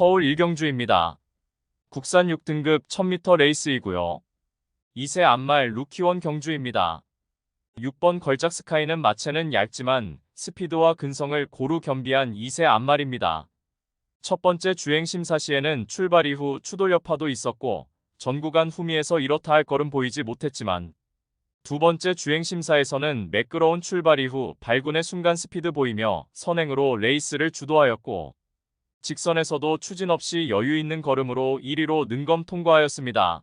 서울 일경주입니다. 국산 6등급 1000m 레이스이고요. 2세 안말 루키원 경주입니다. 6번 걸작 스카이는 마체는 얇지만 스피드와 근성을 고루 겸비한 2세 안말입니다. 첫 번째 주행 심사 시에는 출발 이후 추돌 여파도 있었고 전 구간 후미에서 이렇다 할 걸음 보이지 못했지만 두 번째 주행 심사에서는 매끄러운 출발 이후 발군의 순간 스피드 보이며 선행으로 레이스를 주도하였고 직선에서도 추진 없이 여유 있는 걸음으로 1위로 능검 통과하였습니다.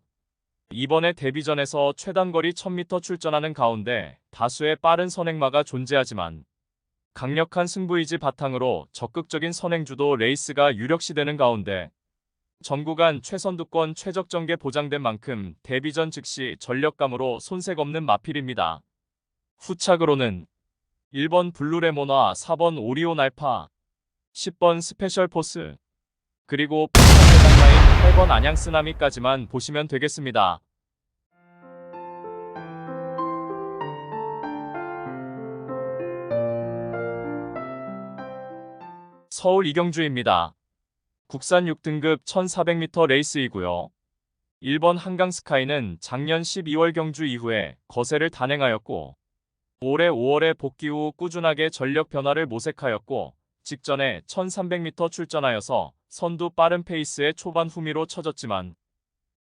이번에 데뷔전에서 최단거리 1000m 출전하는 가운데 다수의 빠른 선행마가 존재하지만 강력한 승부의지 바탕으로 적극적인 선행주도 레이스가 유력시되는 가운데 전구간 최선두권 최적전개 보장된 만큼 데뷔전 즉시 전력감으로 손색 없는 마필입니다. 후착으로는 1번 블루레모나 4번 오리온 알파 10번 스페셜 포스 그리고 해당 라인 8번 안양 쓰나미까지만 보시면 되겠습니다. 서울 이경주입니다. 국산 6등급 1400m 레이스이고요. 1번 한강 스카이는 작년 12월 경주 이후에 거세를 단행하였고 올해 5월에 복귀 후 꾸준하게 전력 변화를 모색하였고 직전에 1300m 출전하여서 선두 빠른 페이스의 초반 후미로 쳐졌지만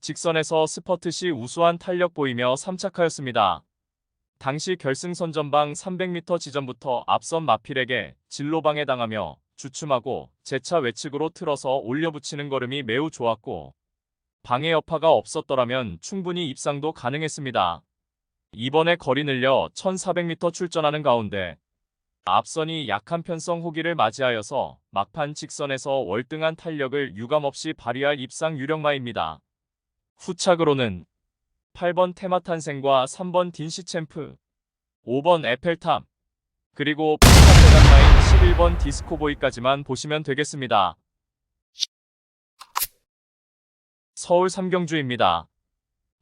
직선에서 스퍼트 시 우수한 탄력 보이며 3착하였습니다. 당시 결승선 전방 300m 지점부터 앞선 마필에게 진로방해 당하며 주춤하고 재차 외측으로 틀어서 올려붙이는 걸음이 매우 좋았고 방해 여파가 없었더라면 충분히 입상도 가능했습니다. 이번에 거리 늘려 1400m 출전하는 가운데 앞선이 약한 편성 호기를 맞이하여서 막판 직선에서 월등한 탄력을 유감없이 발휘할 입상 유력마입니다. 후착으로는 8번 테마탄생과 3번 딘시챔프, 5번 에펠탑, 그리고 페단라인 11번 디스코보이까지만 보시면 되겠습니다. 서울 삼경주입니다.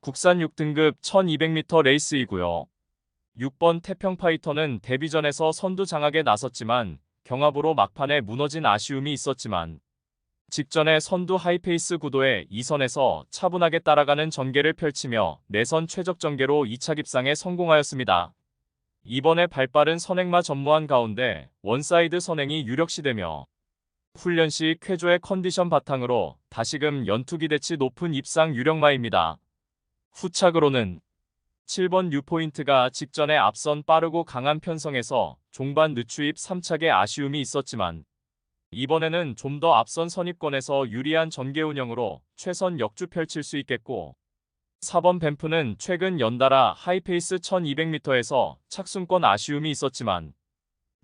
국산 6등급 1200m 레이스이고요. 6번 태평파이터는 데뷔전에서 선두 장악에 나섰지만 경합으로 막판에 무너진 아쉬움이 있었지만 직전에 선두 하이페이스 구도에 2선에서 차분하게 따라가는 전개를 펼치며 내선 최적 전개로 2차 입상에 성공하였습니다. 이번에 발빠른 선행마 전무한 가운데 원사이드 선행이 유력시되며 훈련 시 쾌조의 컨디션 바탕으로 다시금 연투 기 대치 높은 입상 유력마입니다. 후착으로는 7번 뉴포인트가 직전에 앞선 빠르고 강한 편성에서 종반 늦추입 3착에 아쉬움이 있었지만 이번에는 좀 더 앞선 선입권에서 유리한 전개 운영으로 최선 역주 펼칠 수 있겠고 4번 뱀프는 최근 연달아 하이페이스 1200m에서 착순권 아쉬움이 있었지만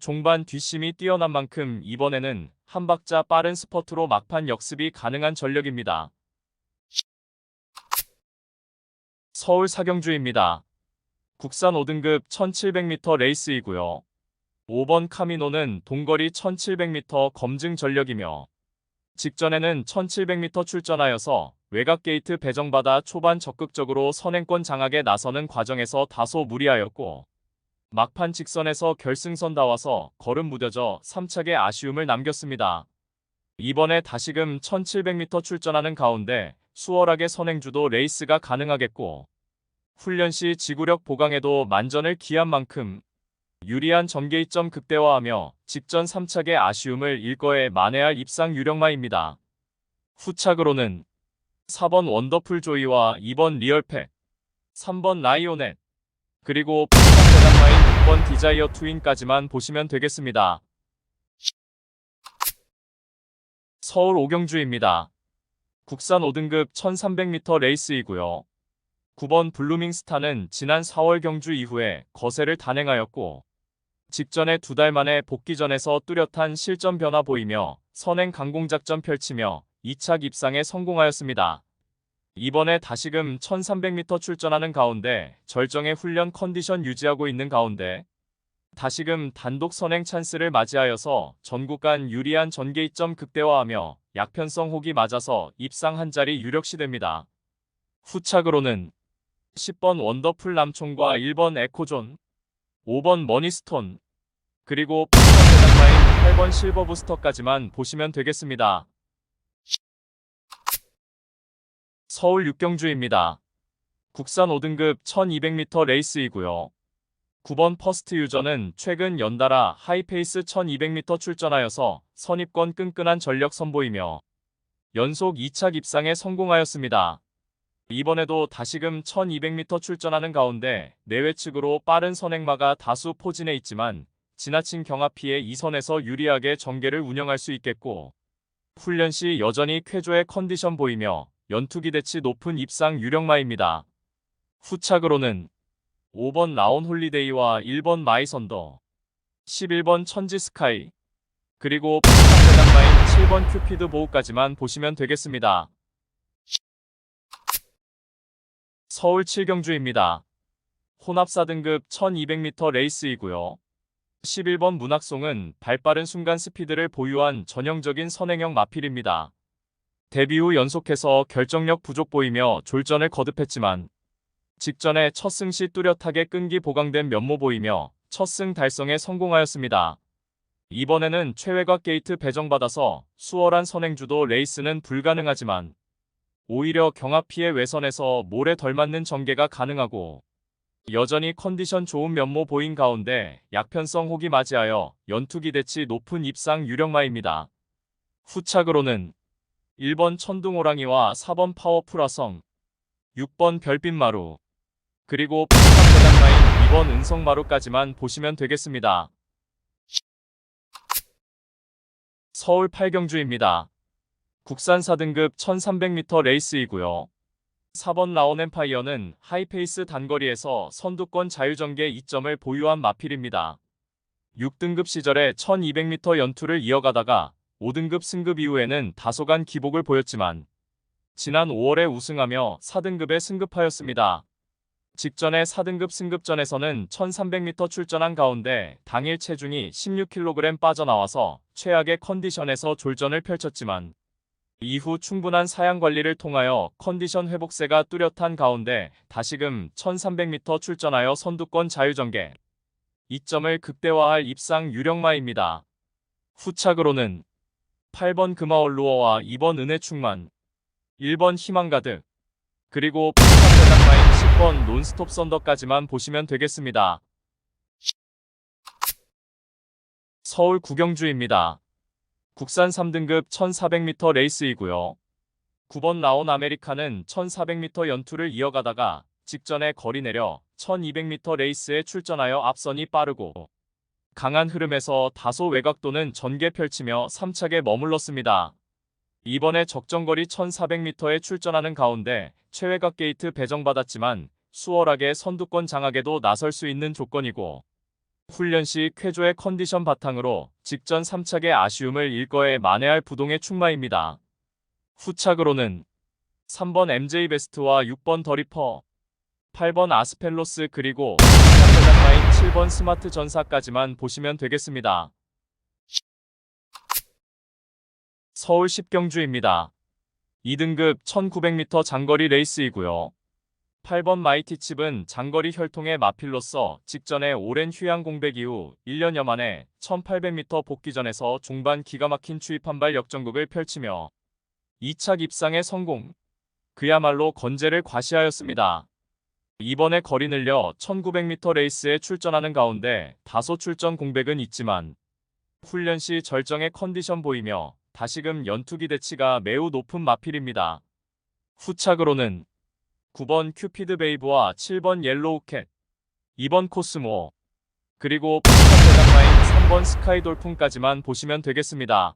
종반 뒷심이 뛰어난 만큼 이번에는 한 박자 빠른 스퍼트로 막판 역습이 가능한 전력입니다. 서울 사경주입니다. 국산 5등급 1700m 레이스이고요. 5번 카미노는 동거리 1700m 검증 전력이며 직전에는 1700m 출전하여서 외곽 게이트 배정받아 초반 적극적으로 선행권 장악에 나서는 과정에서 다소 무리하였고 막판 직선에서 결승선 닿아서 걸음 무뎌져 3착의 아쉬움을 남겼습니다. 이번에 다시금 1700m 출전하는 가운데 수월하게 선행주도 레이스가 가능하겠고 훈련 시 지구력 보강에도 만전을 기한 만큼 유리한 전개이점 극대화하며 직전 3착의 아쉬움을 일거에 만회할 입상 유력마입니다. 후착으로는 4번 원더풀 조이와 2번 리얼팩, 3번 라이오넷, 그리고 페단라인 6번 디자이어 트윈까지만 보시면 되겠습니다. 서울 오경주입니다. 국산 5등급 1300m 레이스이고요. 9번 블루밍 스타는 지난 4월 경주 이후에 거세를 단행하였고 직전에 두 달 만에 복귀전에서 뚜렷한 실전 변화 보이며 선행 강공작전 펼치며 2착 입상에 성공하였습니다. 이번에 다시금 1300m 출전하는 가운데 절정의 훈련 컨디션 유지하고 있는 가운데 다시금 단독 선행 찬스를 맞이하여서 전국 간 유리한 전개이점 극대화하며 약편성 혹이 맞아서 입상 한 자리 유력시됩니다. 후착으로는 10번 원더풀 남총과 1번 에코존, 5번 머니스톤, 그리고 8번 실버 부스터까지만 보시면 되겠습니다. 서울 육경주입니다. 국산 5등급 1200m 레이스이고요. 9번 퍼스트 유저는 최근 연달아 하이페이스 1200m 출전하여서 선입권 끈끈한 전력 선보이며 연속 2차 입상에 성공하였습니다. 이번에도 다시금 1200m 출전하는 가운데 내외 측으로 빠른 선행마가 다수 포진해 있지만 지나친 경합 피해 2선에서 유리하게 전개를 운영할 수 있겠고 훈련 시 여전히 쾌조의 컨디션 보이며 연투 기 대치 높은 입상 유력마입니다. 후착으로는 5번 라온 홀리데이와 1번 마이선더, 11번 천지 스카이, 그리고 대장마인 7번 큐피드 보호까지만 보시면 되겠습니다. 서울 7경주입니다. 혼합 4등급 1200m 레이스이고요. 11번 문학송은 발빠른 순간 스피드를 보유한 전형적인 선행형 마필입니다. 데뷔 후 연속해서 결정력 부족 보이며 졸전을 거듭했지만 직전에 첫 승 시 뚜렷하게 끈기 보강된 면모 보이며 첫 승 달성에 성공하였습니다. 이번에는 최외곽 게이트 배정받아서 수월한 선행주도 레이스는 불가능하지만 오히려 경합 피해 외선에서 모래 덜 맞는 전개가 가능하고 여전히 컨디션 좋은 면모 보인 가운데 약편성 혹이 맞이하여 연투 기 대치 높은 입상 유력마입니다. 후착으로는 1번 천둥호랑이와 4번 파워풀화성, 6번 별빛마루, 그리고 8번 대장마인 2번 은성마루까지만 보시면 되겠습니다. 서울 8경주입니다. 국산 4등급 1300m 레이스이고요. 4번 라온 엠파이어는 하이페이스 단거리에서 선두권 자유전개 2점을 보유한 마필입니다. 6등급 시절에 1200m 연투를 이어가다가 5등급 승급 이후에는 다소간 기복을 보였지만 지난 5월에 우승하며 4등급에 승급하였습니다. 직전에 4등급 승급전에서는 1300m 출전한 가운데 당일 체중이 16kg 빠져나와서 최악의 컨디션에서 졸전을 펼쳤지만 이후 충분한 사양 관리를 통하여 컨디션 회복세가 뚜렷한 가운데 다시금 1300m 출전하여 선두권 자유전개 2점을 극대화할 입상 유력마입니다. 후착으로는 8번 금화올루어와 2번 은혜충만 1번 희망가득 그리고 8번 대장마인 10번 논스톱 썬더까지만 보시면 되겠습니다. 서울 구경주입니다. 국산 3등급 1400m 레이스이고요. 9번 라온 아메리카는 1400m 연투를 이어가다가 직전에 거리 내려 1200m 레이스에 출전하여 앞선이 빠르고 강한 흐름에서 다소 외곽도는 전개 펼치며 3착에 머물렀습니다. 이번에 적정거리 1400m에 출전하는 가운데 최외곽 게이트 배정받았지만 수월하게 선두권 장악에도 나설 수 있는 조건이고 훈련 시 쾌조의 컨디션 바탕으로 직전 3착의 아쉬움을 일거에 만회할 부동의 충마입니다. 후착으로는 3번 MJ 베스트와 6번 더리퍼, 8번 아스펠로스 그리고 대장마인 7번 스마트 전사까지만 보시면 되겠습니다. 서울 10경주입니다. 2등급 1900m 장거리 레이스이고요. 8번 마이티 칩은 장거리 혈통의 마필로서 직전에 오랜 휴양 공백 이후 1년여 만에 1800m 복귀전에서 중반 기가 막힌 추입 한발 역전극을 펼치며 2착 입상에 성공. 그야말로 건재를 과시하였습니다. 이번에 거리 늘려 1900m 레이스에 출전하는 가운데 다소 출전 공백은 있지만 훈련 시 절정의 컨디션 보이며 다시금 연투기 대치가 매우 높은 마필입니다. 후착으로는 9번 큐피드 베이브와 7번 옐로우 캣, 2번 코스모, 그리고 8번 대장마인 3번 스카이 돌풍까지만 보시면 되겠습니다.